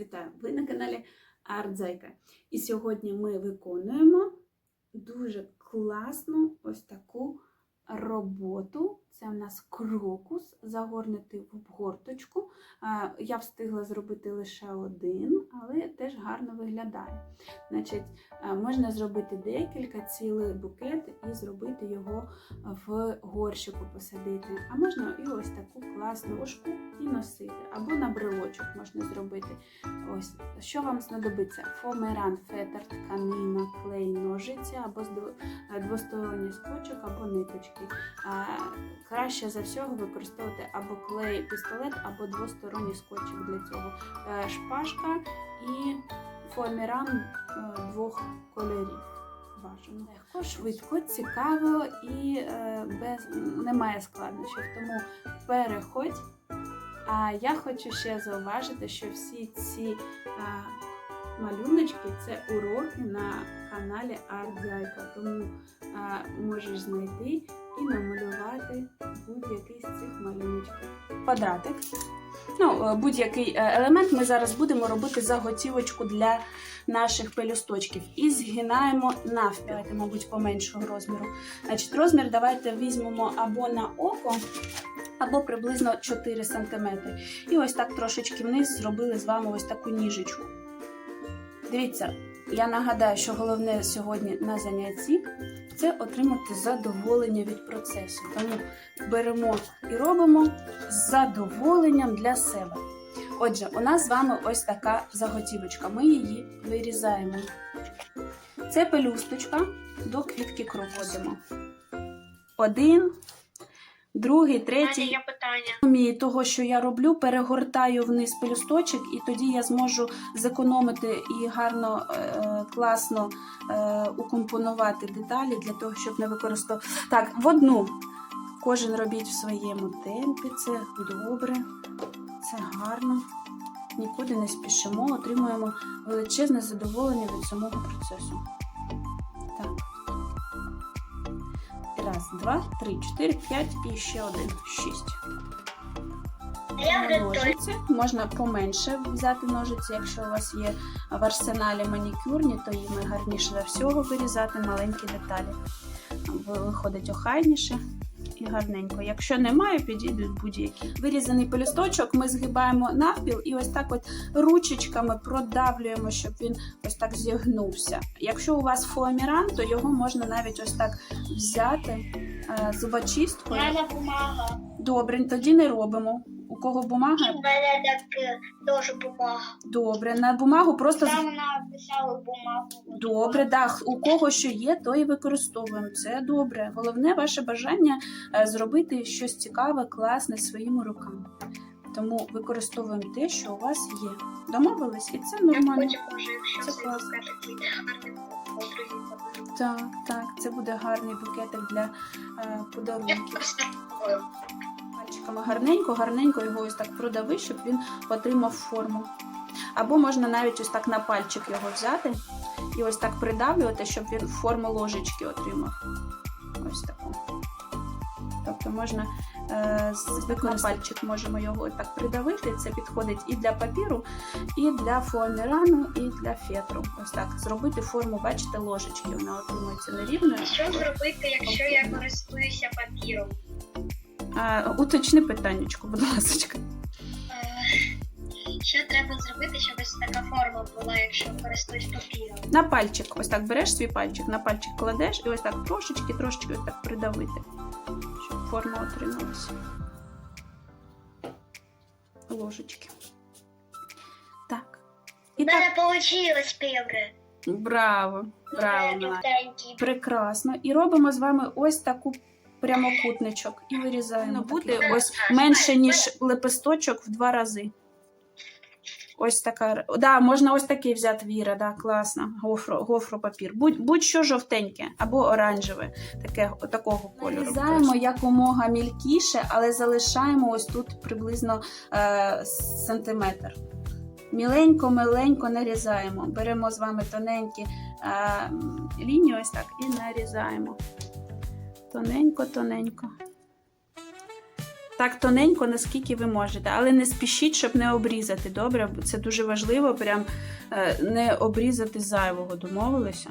вітаю! Ви на каналі Артзайка. І сьогодні ми виконуємо дуже класну ось таку роботу. Це у нас крокус, загорнутий в обгорточку. Е, Я встигла зробити лише один, але теж гарно виглядає. Значить, е, можна зробити декілька, цілий букет і зробити його в горщику посадити. А можна і ось таку класну ложку і носити. Або на брелочок можна зробити. Ось що вам знадобиться? Фомеран, фетр, тканина, клей, ножиці або е, двосторонній скотчик, або ниточки. Краще за всього використовувати або клей пістолет, або двосторонній скотчик для цього. Е, Шпажка і фоаміран е, двох кольорів. Бажано. Легко, швидко, цікаво і е, без немає складнощів. Тому переходь. А я хочу ще зауважити, що всі ці малюночки це уроки на каналі Артзайка. Тому а, можеш знайти і намалювати будь-який з цих малюночків. Квадратик. Ну, е, будь-який е, елемент ми зараз будемо робити заготівочку для наших пелюсточків. І згинаємо навпіл. Давайте, мабуть, поменшого розміру. Значить, розмір давайте візьмемо або на око, або приблизно 4 см. І ось так трошечки вниз зробили з вами ось таку ніжечку. Дивіться, я нагадаю, що головне сьогодні на занятті це отримати задоволення від процесу. Тому беремо і робимо з задоволенням для себе. Отже, у нас з вами ось така заготівочка. Ми її вирізаємо. Це пелюсточка до квітки кроводимо. Один, другий, третій. Є питання. Того, що я роблю, перегортаю вниз пелюсточок, і тоді я зможу зекономити і гарно, е, класно е, укомпонувати деталі для того, щоб не використовувати. Так, в одну. Кожен робіть в своєму темпі, це добре, це гарно. Нікуди не спішимо, отримуємо величезне задоволення від самого процесу. Два, три, чотири, п'ять і ще один. Шість. Ножиці. Можна поменше взяти ножиці, якщо у вас є в арсеналі манікюрні, то їми гарніше за всього вирізати маленькі деталі. Виходить охайніше і гарненько. Якщо немає, підійдуть будь-які. Вирізаний пелюсточок ми згибаємо навпіл і ось так от ручечками продавлюємо, щоб він ось так зігнувся. Якщо у вас фоаміран, то його можна навіть ось так взяти е, зубочисткою. мене бумага. Добре, тоді не робимо. У кого бумага? в мене так е, теж бумага. Добре, на бумагу просто Там вона писала бумагу. добре, да, у кого що є, то і використовуємо. Це добре. Головне ваше бажання е, зробити щось цікаве, класне своїми руками. Тому використовуємо те, що у вас є. Домовились, і це нормально. Це класно. Так, так, це буде гарний букетик для е, Я подарунків. Пальчиками гарненько, гарненько його ось так продави, щоб він отримав форму. Або можна навіть ось так на пальчик його взяти і ось так придавлювати, щоб він форму ложечки отримав. Ось таку. Тобто можна е, з на пальчик можемо його так придавити. Це підходить і для папіру, і для фоамірану, і для фетру. Ось так. Зробити форму, бачите, ложечки. Вона отримується нерівною. Що зробити, якщо я користуюся папіром? Уточни питаннячку, будь ласка. Що треба зробити, щоб ось така форма була, якщо користуюсь папіром? На пальчик, ось так береш свій пальчик, на пальчик кладеш і ось так трошечки, трошечки ось так придавити, щоб форма отрималася. Ложечки. Так. І У так, мене вийшло піври. браво, браво, Прекрасно. І робимо з вами ось таку прямокутничок і вирізаємо. Буде ось менше, ніж лепесточок в два рази. Ось така. Да, можна ось такий взяти Віра, да, класно. Гофро, гофропапір. Будь, будь-що жовтеньке або оранжеве, таке, такого кольору. Нарізаємо якомога мілкіше, але залишаємо ось тут приблизно е, сантиметр. Міленько, миленько нарізаємо. Беремо з вами тоненькі е, лінію ось так і нарізаємо. Тоненько, тоненько. так тоненько, наскільки ви можете, але не спішіть, щоб не обрізати. Добре, це дуже важливо, прям е, не обрізати зайвого. Домовилися?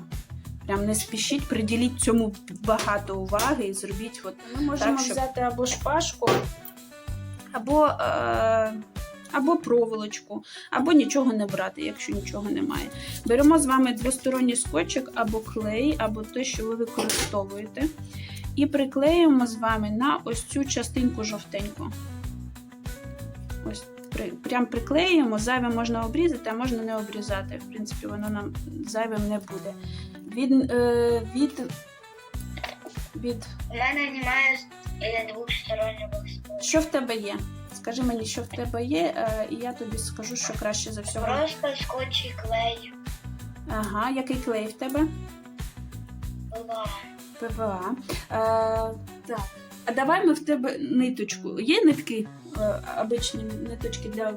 Прям не спішіть, приділіть цьому багато уваги і зробіть. От ми можемо Так, щоб- взяти або шпажку, або, е, або проволочку, або нічого не брати, якщо нічого немає. Беремо з вами двосторонній скотчик або клей, або те, що ви використовуєте. І приклеюємо з вами на ось цю частинку жовтеньку. Ось при, прям приклеюємо, зайве можна обрізати, а можна не обрізати. В принципі, воно нам зайвим не буде. Від, е, від, від У мене немає двохстороннього скотчу. що в тебе є? Скажи мені, що в тебе є, е, і я тобі скажу, що краще за всього. Просто скотч і клей. Ага, який клей в тебе? ПВА. Е, так. А давай ми в тебе ниточку. Є нитки, е, обичні ниточки для,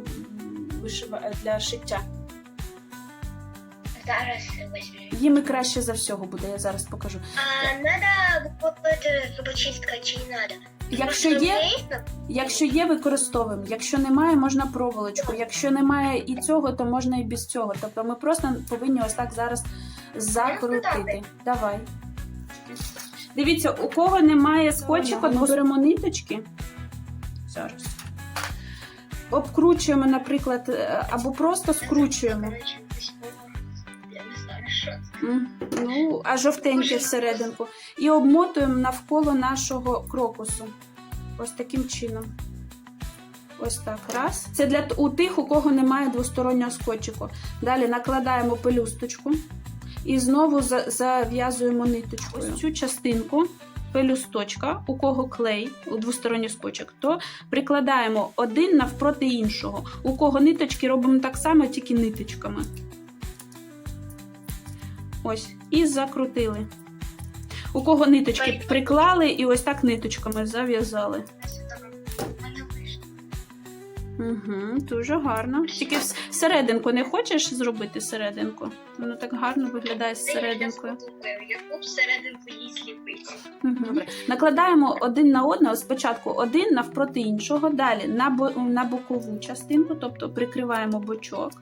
вишива... е, для шиття. Зараз візьму. Їми краще за всього буде, я зараз покажу. А надо купити зубочистка чи не надо? Якщо є, якщо є, використовуємо. Якщо немає, можна проволочку. Якщо немає і цього, то можна і без цього. Тобто ми просто повинні ось так зараз закрутити. Давай. Дивіться, у кого немає скотчика, ми беремо ниточки. Зараз. Обкручуємо, наприклад, е, або просто скручуємо. Ну, а жовтеньке всерединку. І обмотуємо навколо нашого крокусу. Ось таким чином. Ось так. Раз. Це для у тих, у кого немає двостороннього скотчику. Далі накладаємо пелюсточку і знову зав'язуємо ниточкою. Ось цю частинку пелюсточка, у кого клей, у двосторонній скотчик, то прикладаємо один навпроти іншого. У кого ниточки робимо так само, тільки ниточками. Ось, і закрутили. У кого ниточки приклали і ось так ниточками зав'язали. Угу, дуже гарно. Тільки серединку не хочеш зробити серединку? Воно так гарно виглядає з серединкою. Яку б серединку їй сліпити. Добре. Накладаємо один на одного спочатку один навпроти іншого, далі на, на бокову частинку, тобто прикриваємо бочок.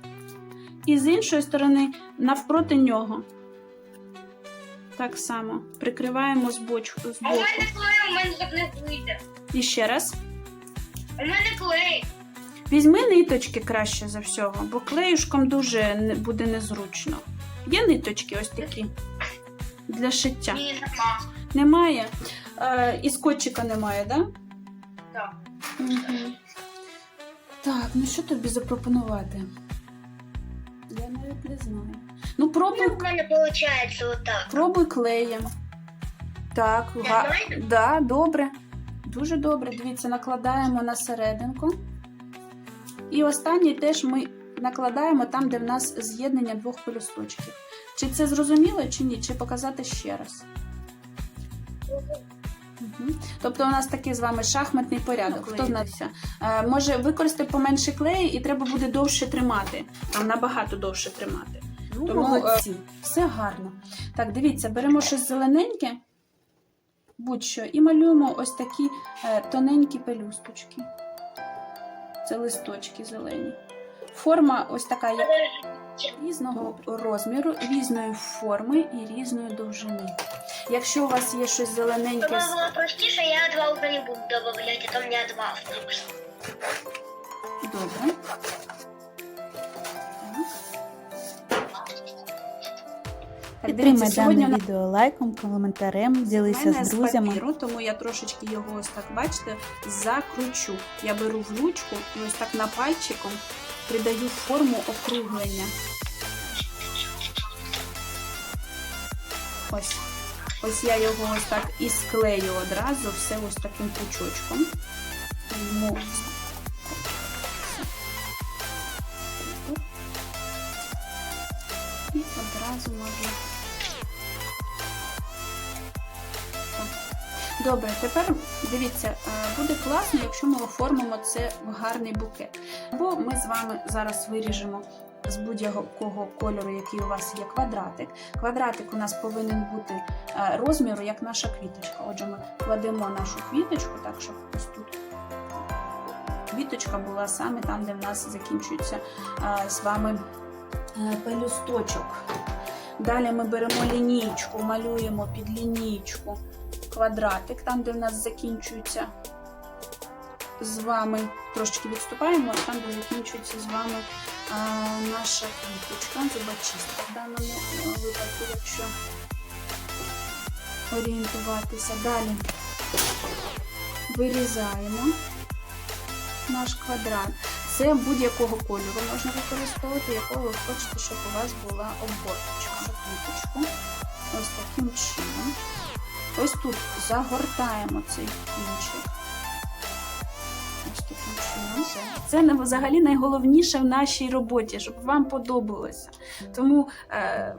І з іншої сторони навпроти нього. Так само прикриваємо з, боч, з У мене клей, у мене так не вийде. І ще раз. У мене клей. Візьми ниточки краще за всього, бо клеюшком дуже буде незручно. Є ниточки ось такі для шиття. Немає. Е, і скотчика немає, так? Да? Так. Угу. Так, ну що тобі запропонувати? Я навіть не знаю. Ну, пробуй, Ну, у мене виходить отак. пробуй клеєм. Так, га... Да, добре. Дуже добре. Дивіться, накладаємо на серединку. І останній теж ми накладаємо там, де в нас з'єднання двох пелюсточків. Чи це зрозуміло, чи ні? Чи показати ще раз? Тобто у нас такий з вами шахматний порядок. Хто знався? Е, може використати поменше клею і треба буде довше тримати. Там набагато довше тримати. Ну, Тому молодці. е, все гарно. Так, дивіться, беремо щось зелененьке, будь-що, і малюємо ось такі е, тоненькі пелюсточки. Це листочки зелені. Форма ось така, як різного розміру, різної форми і різної довжини. Якщо у вас є щось зелененьке, Чтобы було простіше, я два уже не буду додавати, а то у мене два осталось. добре. Підтримай дане відео лайком, коментарем, ділися з друзями. папіру, тому я трошечки його ось так, бачите, закручу. Я беру в ручку і ось так на пальчиком придаю форму округлення. Ось. Ось я його ось так і склею одразу, все ось таким пучочком. І одразу можна. Добре, тепер дивіться, е, буде класно, якщо ми оформимо це в гарний букет. Бо ми з вами зараз виріжемо з будь-якого кольору, який у вас є квадратик. Квадратик у нас повинен бути е, розміру, як наша квіточка. Отже, ми кладемо нашу квіточку, так, щоб ось тут квіточка була саме там, де в нас закінчується е, з вами пелюсточок. Далі ми беремо лінійку, малюємо під лінійку квадратик, там, де в нас закінчується з вами, трошечки відступаємо, там, де закінчується з вами а, наша квіточка, зубочистка в даному випадку, якщо орієнтуватися. Далі вирізаємо наш квадрат. Це будь-якого кольору можна використовувати, якого ви хочете, щоб у вас була обгорточка. Ось таким чином. Ось тут загортаємо цей кінчик. Ось таким чином. Це взагалі найголовніше в нашій роботі, щоб вам подобалося. Тому е,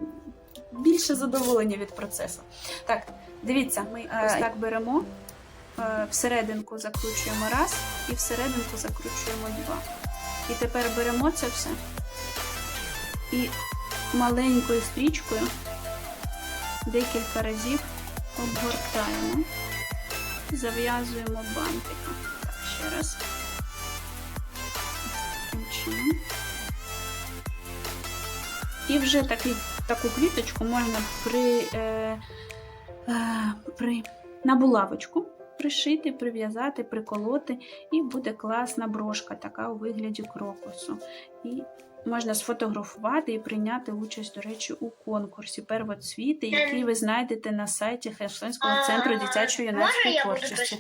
більше задоволення від процесу. Так, дивіться, ми ось так беремо, е, всерединку закручуємо раз і всерединку закручуємо два. І тепер беремо це все і маленькою стрічкою декілька разів обгортаємо, зав'язуємо бантиком. Так, ще раз. І вже такий, таку квіточку можна при, е, е, при, на булавочку пришити, прив'язати, приколоти, і буде класна брошка, така у вигляді крокусу. І можна сфотографувати і прийняти участь, до речі, у конкурсі первоцвіти, який ви знайдете на сайті Херсонського центру дитячої юнацької творчості.